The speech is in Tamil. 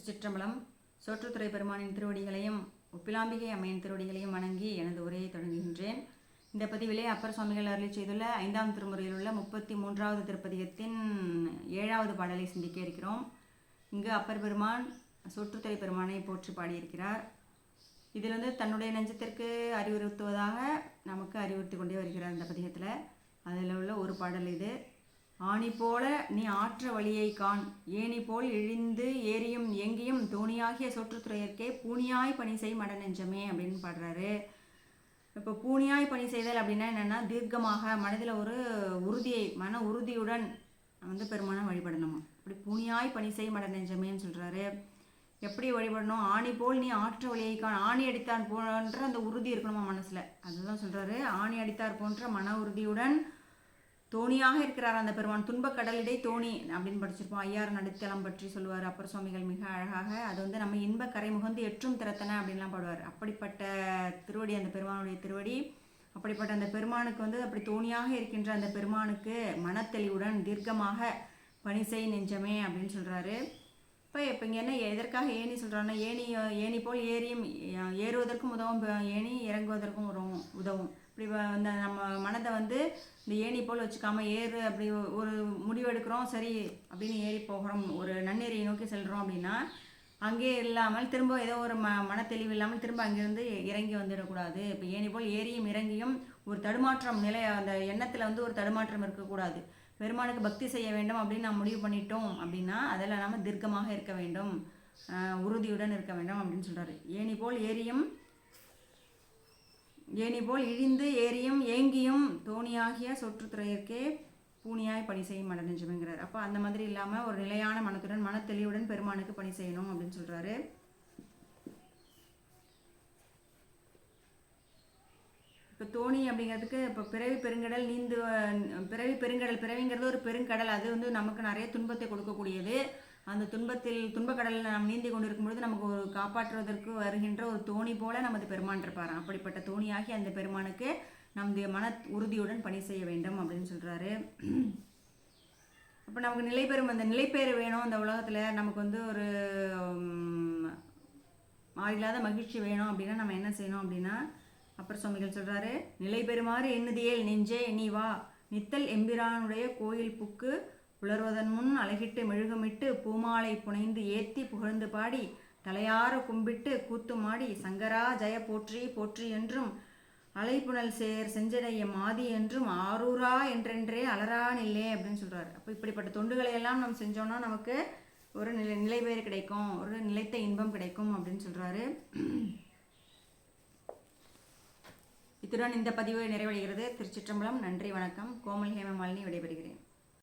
திருச்சிற்றம்பலம் சோற்றுத்துறை பெருமானின் திருவடிகளையும் ஒப்பிலாம்பிகை அம்மையின் திருவடிகளையும் வணங்கி எனது உரையை தொடங்குகின்றேன். இந்த பதிவிலே அப்பர் சுவாமிகள் அருளி செய்துள்ள ஐந்தாம் திருமுறையில் உள்ள முப்பத்தி மூன்றாவது திருப்பதிகத்தின் ஏழாவது பாடலை சிந்திக்க இருக்கிறோம். இங்கு அப்பர் பெருமான் சோற்றுத்துறை பெருமானை போற்றி பாடியிருக்கிறார். இதில் வந்து தன்னுடைய நெஞ்சத்திற்கு அறிவுறுத்துவதாக நமக்கு அறிவுறுத்தி கொண்டே வருகிறார் இந்த பதிகத்தில். அதில் உள்ள ஒரு பாடல் இது. ஆணி போல நீ ஆற்ற வழியை காண் ஏணி போல் இழிந்து ஏறி எங்கேயும் தோணியாகிய சோற்றுத்துறையற்கே பூனியாய் பணி செய் மட நெஞ்சமே அப்படின்னு பாடுறாரு. இப்போ பூனியாய் பணி செய்தல் அப்படின்னா என்னென்னா தீர்க்கமாக மனதில் ஒரு உறுதியை மன உறுதியுடன் வந்து பெருமான வழிபடணுமா? அப்படி பூனியாய் பணி செய் மட நெஞ்சமேன்னு சொல்கிறாரு எப்படி வழிபடணும்? ஆணி போல் நீ ஆற்ற வழியை காண் ஆணி அடித்தான் போன்ற அந்த உறுதி இருக்கணுமா மனசில்? அதுதான் சொல்கிறாரு ஆணி அடித்தார் போன்ற மன உறுதியுடன் தோணியாக இருக்கிறார் அந்த பெருமான். துன்பக் கடலிடை தோணி அப்படின்னு படிச்சிருப்போம். ஐயார் நடுத்தலம் பற்றி சொல்லுவார் அப்பர் சுவாமிகள் மிக அழகாக. அது வந்து நம்ம இன்ப கரை முகந்து எற்றும் திறத்தன அப்படின்லாம் பாடுவார். அப்படிப்பட்ட திருவடி அந்த பெருமானுடைய திருவடி. அப்படிப்பட்ட அந்த பெருமானுக்கு வந்து அப்படி தோணியாக இருக்கின்ற அந்த பெருமானுக்கு மனத்தெளிவுடன் தீர்க்கமாக பணி செய் நெஞ்சமே அப்படின்னு சொல்கிறாரு இப்போ இப்போ இங்கே என்ன எதற்காக ஏணி சொல்கிறாங்கன்னா ஏணி ஏணி போல் ஏறியும் ஏறுவதற்கும் உதவும் ஏணி இறங்குவதற்கும் உதவும் உதவும். இப்படி இந்த நம்ம மனதை வந்து இந்த ஏணி போல் வச்சுக்காம ஏறு அப்படி ஒரு முடிவு எடுக்கிறோம் சரி அப்படின்னு ஏறி போகிறோம் ஒரு நன்னேரியை நோக்கி செல்கிறோம் அப்படின்னா அங்கே இல்லாமல் திரும்ப ஏதோ ஒரு ம மனத்தெளிவு இல்லாமல் திரும்ப அங்கேருந்து இறங்கி வந்துடக்கூடாது. இப்போ ஏணி போல் ஏறியும் இறங்கியும் ஒரு தடுமாற்றம் நிலை அந்த எண்ணத்தில் வந்து ஒரு தடுமாற்றம் இருக்கக்கூடாது. பெருமானுக்கு பக்தி செய்ய வேண்டும் அப்படின்னு நான் முடிவு பண்ணிட்டோம் அப்படின்னா அதில் நாம் தீர்க்கமாக இருக்க வேண்டும். உறுதியுடன் இருக்க வேண்டும் அப்படின்னு சொல்கிறாரு ஏணி போல் ஏரியும் ஏனி போல் இழிந்து ஏரியும் ஏங்கியும் தோணியாகிய சொற்றுத்துறையிற்கே பூனியாய் பணி செய்யும் மடநெஞ்சுங்கிறார் அப்போ அந்த மாதிரி இல்லாமல் ஒரு நிலையான மனத்துடன் மனத்தெளிவுடன் பெருமானுக்கு பணி செய்யணும் அப்படின்னு சொல்கிறாரு இப்போ தோணி அப்படிங்கிறதுக்கு இப்போ பிறவி பெருங்கடல் நீந்து பிறவி பெருங்கடல் பிறவிங்கிறது ஒரு பெருங்கடல். அது வந்து நமக்கு நிறைய துன்பத்தை கொடுக்கக்கூடியது. அந்த துன்பத்தில் துன்பக்கடலில் நாம் நீந்தி கொண்டிருக்கும் பொழுது நமக்கு ஒரு காப்பாற்றுவதற்கு வருகின்ற ஒரு தோணி போல நமது பெருமான் இருப்பார் அப்படிப்பட்ட தோணியாகி அந்த பெருமானுக்கு நமது மன உறுதியுடன் பணி செய்ய வேண்டும் அப்படின்னு சொல்கிறாரு அப்போ நமக்கு நிலை பெறும் அந்த நிலைப்பேறு வேணும் அந்த உலகத்தில். நமக்கு வந்து ஒரு மாறில்லாத மகிழ்ச்சி வேணும் அப்படின்னா நம்ம என்ன செய்யணும் அப்படின்னா அப்புறம் சுவாமிகள் சொல்கிறாரு நிலை பெறுமாறு எண்ணுதியேல் நெஞ்சே நீ வா. நித்தல் எம்பிரானுடைய கோயில் புக்கு உலர்வதன் முன் அழகிட்டு மெழுகமிட்டு பூமாலை புனைந்து ஏத்தி புகழ்ந்து பாடி தலையார கும்பிட்டு கூத்துமாடி சங்கரா ஜெய போற்றி போற்றி என்றும் அலைப்புணல் சேர் செஞ்சடைய மாதி என்றும் ஆரூரா என்றென்றே அலரான் இல்லே அப்படின்னு சொல்கிறார் அப்போ இப்படிப்பட்ட தொண்டுகளை எல்லாம் நம்ம செஞ்சோன்னா நமக்கு ஒரு நிலை நிலைபேறு கிடைக்கும் ஒரு நிலைத்த இன்பம் கிடைக்கும் அப்படின்னு சொல்கிறாரு இத்துடன் இந்த பதிவு நிறைவடைகிறது. திருச்சிற்றம்பலம் நன்றி வணக்கம். கோமல் ஹேமமாலினி விடைபெறுகிறேன்.